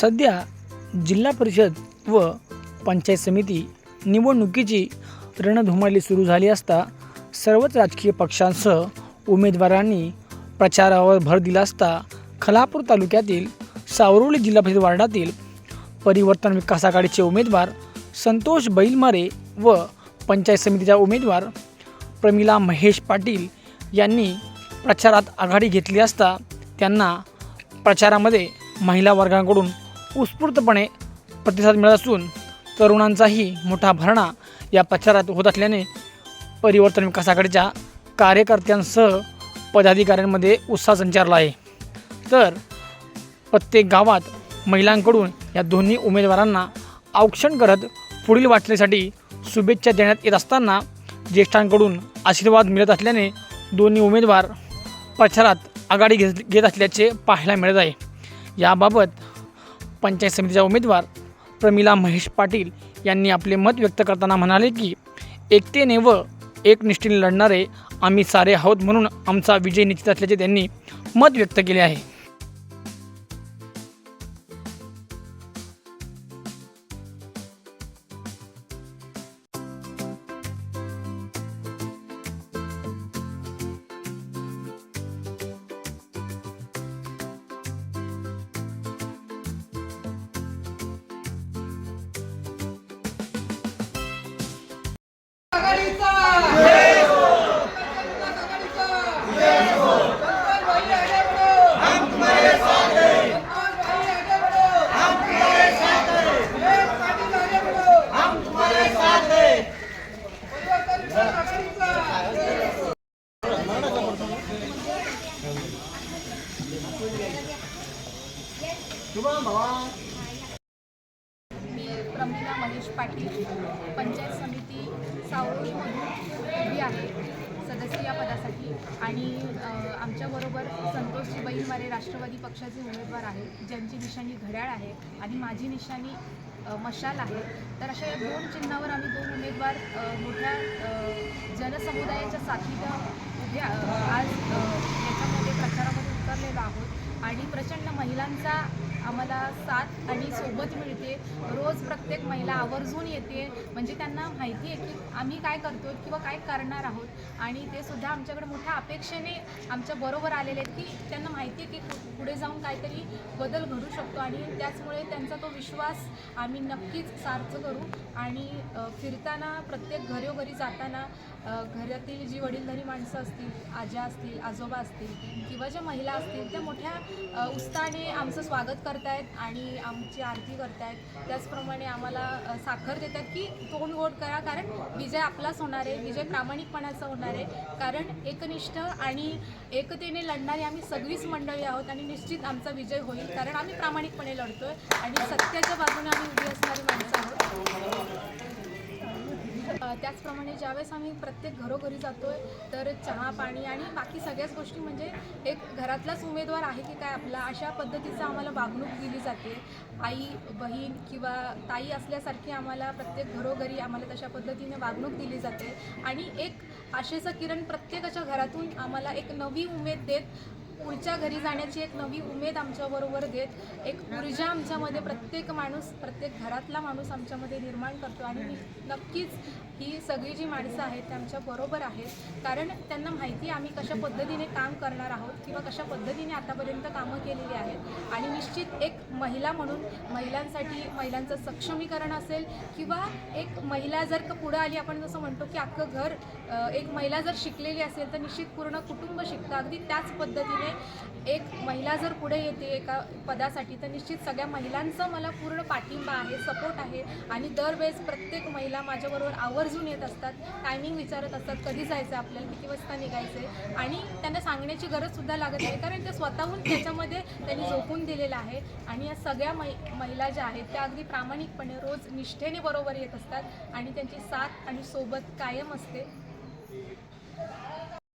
सध्या जिल्हा परिषद व पंचायत समिती निवडणुकीची रणधुमाळी सुरू झाली असता सर्वच राजकीय पक्षांसह उमेदवारांनी प्रचारावर भर दिला असता खलापूर तालुक्यातील सावरोली जिल्हा परिषद वार्डातील परिवर्तन विकास आघाडीचे उमेदवार संतोष बैलमारे व पंचायत समितीच्या उमेदवार प्रमिला महेश पाटील यांनी प्रचारात आघाडी घेतली असता त्यांना प्रचारामध्ये महिला वर्गाकडून उत्स्फूर्तपणे प्रतिसाद मिळत असून तरुणांचाही मोठा भरणा या प्रचारात होत असल्याने परिवर्तन विकास आघाडीच्या कार्यकर्त्यांसह पदाधिकाऱ्यांमध्ये उत्साह संचारला आहे. तर प्रत्येक गावात महिलांकडून या दोन्ही उमेदवारांना औक्षण करत पुढील वाटचालीसाठी शुभेच्छा देण्यात येत असताना ज्येष्ठांकडून आशीर्वाद मिळत असल्याने दोन्ही उमेदवार प्रचारात आघाडी घेत घेत असल्याचे पाहायला मिळत आहे. याबाबत पंचायत समितीच्या उमेदवार प्रमिला महेश पाटील यांनी आपले मत व्यक्त करताना म्हणाले की एकतेने व एकनिष्ठीने लढणारे आम्ही सारे आहोत म्हणून आमचा विजय निश्चित असल्याचे त्यांनी मत व्यक्त केले आहे. मी प्रमिला महेश पाटील पंचायत सावळीमधून उभी आहे सदस्य या पदासाठी. आणि आमच्याबरोबर संतोषजी बैलमारे राष्ट्रवादी पक्षाचे उमेदवार आहेत ज्यांची निशाणी घड्याळ आहे आणि माझी निशाणी मशाल आहे. तर अशा या दोन चिन्हावर आम्ही दोन उमेदवार मोठ्या जनसमुदायाच्या साथीनं उभ्या आज याच्यामध्ये प्रचारामध्ये उतरलेलो आहोत. आणि प्रचंड महिलांचा आम्हाला साथ आणि सोबत मिळते. रोज प्रत्येक महिला आवर्जून येते. म्हणजे त्यांना माहिती आहे की आम्ही काय करतो किंवा काय करणार आहोत. आणि ते सुद्धा आमच्याकडे मोठ्या अपेक्षेने आमच्या बरोबर आलेले आहेत की त्यांना माहिती आहे की पुढे जाऊन काहीतरी बदल घडू शकतो. आणि त्याचमुळे त्यांचा तो विश्वास आम्ही नक्कीच सार्थ करू. आणि फिरताना प्रत्येक घरोघरी जाताना घरातील जी वडीलधारी माणसं असतील आज्या असतील आजोबा असतील किंवा ज्या महिला असतील त्या मोठ्या उत्साहाने आमचं स्वागत करतायत आणि आमची आरती करतायत. त्याचप्रमाणे आम्हाला साखर देतात की तोंड गोड करा कारण विजय आपलाच होणार आहे विजय प्रामाणिकपणाचा होणार आहे. कारण एकनिष्ठ आणि एकतेने लढणारी आम्ही सगळीच मंडळी आहोत आणि निश्चित आमचा विजय होईल कारण आम्ही प्रामाणिकपणे लढतोय आणि सत्याच्या बाजूने आम्ही उभी असणार त्याचप्रमाणे ज्यावेळेस आम्ही प्रत्येक घरोघरी जातोय तर चहा पाणी आणि बाकी सगळ्याच गोष्टी म्हणजे एक घरातलाच उमेदवार आहे की काय आपला अशा पद्धतीचं आम्हाला वागणूक दिली जाते. आई बहीण किंवा ताई असल्यासारखी आम्हाला प्रत्येक घरोघरी आम्हाला तशा पद्धतीने वागणूक दिली जाते. आणि एक आशेचं किरण प्रत्येकाच्या घरातून आम्हाला एक नवी उमेद देत पुढच्या घरी जाण्याची एक नवी उमेद आमच्याबरोबर देत एक ऊर्जा आमच्यामध्ये प्रत्येक माणूस प्रत्येक घरातला माणूस आमच्यामध्ये निर्माण करतो. आणि मी नक्कीच ही सगळी जी माणसं आहेत ते आमच्या बरोबर आहेत. कारण त्यांना माहिती आहे आम्ही कशा पद्धतीने काम करणार आहोत किंवा कशा पद्धतीने आतापर्यंत कामं केलेली आहेत. आणि निश्चित एक महिला म्हणून महिलांसाठी महिलांचं सक्षमीकरण असेल किंवा एक महिला जर का पुढं आली आपण जसं म्हणतो की अख्खं घर एक महिला जर शिकलेली असेल तर निश्चित पूर्ण कुटुंब शिकतं. अगदी त्याच पद्धतीने एक महिला जर पुढे येते एका पदासाठी तर निश्चित सगळ्या महिलांचा मला पूर्ण पाठिंबा आहे सपोर्ट आहे. आणि दरवेळेस प्रत्येक महिला माझ्याबरोबर आवर्जून येत असतात टायमिंग विचारत असतात कधी जायचं आपल्याला किती वाजता निघायचं आणि त्यांना सांगण्याची गरजसुद्धा लागत नाही कारण ते स्वतःहून त्याच्यामध्ये त्यांनी झोकून दिलेलं आहे. आणि या सगळ्या मै महिला ज्या आहेत त्या अगदी प्रामाणिकपणे रोज निष्ठेने बरोबर येत असतात. आणि त्यांची साथ आणि सोबत कायम असते.